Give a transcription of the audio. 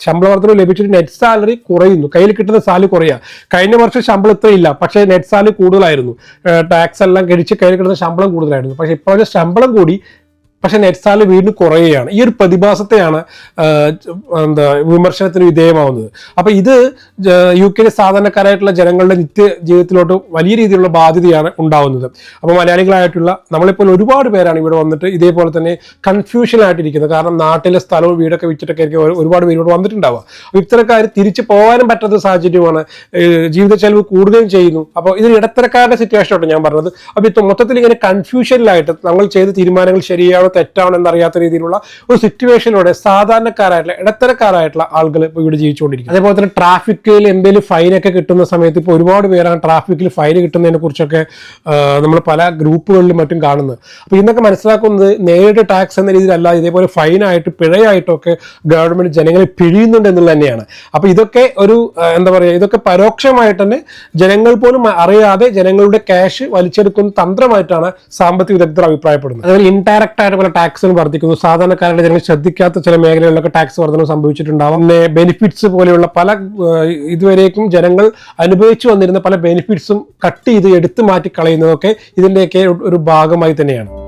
ശമ്പള വർധന ലഭിച്ചിട്ട് net salary കുറയുന്നു. കയ്യിൽ കിട്ടുന്ന സാലറി കുറയുക കഴിഞ്ഞ വർഷം ശമ്പളം ഇത്രയില്ല. പക്ഷേ നെറ്റ് സാലറി കൂടുതലായിരുന്നു. ടാക്സ് എല്ലാം കഴിച്ച് കയ്യിൽ കിട്ടുന്ന ശമ്പളം കൂടുതലായിരുന്നു. പക്ഷേ ഇപ്പോഴത്തെ ശമ്പളം കൂടി പക്ഷെ നെറ്റ് സാലറി വീണ്ടും കുറയുകയാണ്. ഈ ഒരു പ്രതിഭാസത്തെയാണ് എന്താ വിമർശനത്തിന് വിധേയമാവുന്നത്. അപ്പൊ ഇത് യു കെയിലെ സാധാരണക്കാരായിട്ടുള്ള ജനങ്ങളുടെ നിത്യ ജീവിതത്തിലോട്ട് വലിയ രീതിയിലുള്ള ബാധ്യതയാണ് ഉണ്ടാവുന്നത്. അപ്പോൾ മലയാളികളായിട്ടുള്ള നമ്മളിപ്പോൾ ഒരുപാട് പേരാണ് ഇവിടെ വന്നിട്ട് ഇതേപോലെ തന്നെ കൺഫ്യൂഷൻ ആയിട്ടിരിക്കുന്നത്. കാരണം നാട്ടിലെ സ്ഥലവും വീടൊക്കെ വിറ്റിട്ടൊക്കെ ആയിരിക്കും ഒരുപാട് പേര് ഇവിടെ വന്നിട്ടുണ്ടാവുക. അപ്പോൾ ഇത്തരക്കാർ തിരിച്ചു പോകാനും പറ്റാത്ത സാഹചര്യമാണ് ജീവിത ചെലവ് കൂടുകയും ചെയ്യുന്നു. അപ്പോൾ ഇതൊരു ഇടത്തരക്കാരുടെ സിറ്റുവേഷനോട്ട് ഞാൻ പറഞ്ഞത്. അപ്പോൾ മൊത്തത്തിൽ ഇങ്ങനെ കൺഫ്യൂഷനിലായിട്ട് നമ്മൾ ചെയ്ത തീരുമാനങ്ങൾ ശരിയാണോ തെറ്റാണോ അറിയാത്ത രീതിയിലുള്ള ഒരു സിറ്റുവേഷനിലൂടെ സാധാരണക്കാരായിട്ടുള്ള ഇടത്തരക്കാരായിട്ടുള്ള ആളുകൾ ഇപ്പോൾ ഇവിടെ ജീവിച്ചുകൊണ്ടിരിക്കും അതേപോലെ തന്നെ ട്രാഫിക്കിൽ എന്തെങ്കിലും ഫൈനൊക്കെ കിട്ടുന്ന സമയത്ത് ഇപ്പോൾ ഒരുപാട് പേരാണ് ട്രാഫിക്കിൽ ഫൈൻ കിട്ടുന്നതിനെ കുറിച്ചൊക്കെ നമ്മൾ പല ഗ്രൂപ്പുകളിലും മറ്റും കാണുന്നത്. അപ്പോൾ ഇന്നൊക്കെ മനസ്സിലാക്കുന്നത് നേരിട്ട് ടാക്സ് എന്ന രീതിയിലല്ല ഇതേപോലെ ഫൈനായിട്ട് പിഴയായിട്ടൊക്കെ ഗവൺമെന്റ് ജനങ്ങളെ പിഴിയുന്നുണ്ട് എന്നുള്ളത് തന്നെയാണ്. അപ്പോൾ ഇതൊക്കെ ഒരു എന്താ പറയുക ഇതൊക്കെ പരോക്ഷമായിട്ട് തന്നെ ജനങ്ങൾ പോലും അറിയാതെ ജനങ്ങളുടെ ക്യാഷ് വലിച്ചെടുക്കുന്ന തന്ത്രമായിട്ടാണ് സാമ്പത്തിക വിദഗ്ധർ അഭിപ്രായപ്പെടുന്നത്. അതുപോലെ ഇൻഡയറക്റ്റ് ആയിട്ട് പല ടാക്സുകൾ വർദ്ധിക്കുന്നു. സാധാരണക്കാരുടെ ജനങ്ങൾ ശ്രദ്ധിക്കാത്ത ചില മേഖലകളിലൊക്കെ ടാക്സ് വർധന സംഭവിച്ചിട്ടുണ്ടാവും. പിന്നെ ബെനിഫിറ്റ്സ് പോലെയുള്ള പല ഇതുവരേക്കും ജനങ്ങൾ അനുഭവിച്ചു വന്നിരുന്ന പല ബെനിഫിറ്റ്സും കട്ട് ചെയ്ത് എടുത്തു മാറ്റി കളയുന്നതൊക്കെ ഇതിന്റെയൊക്കെ ഒരു ഭാഗമായി തന്നെയാണ്.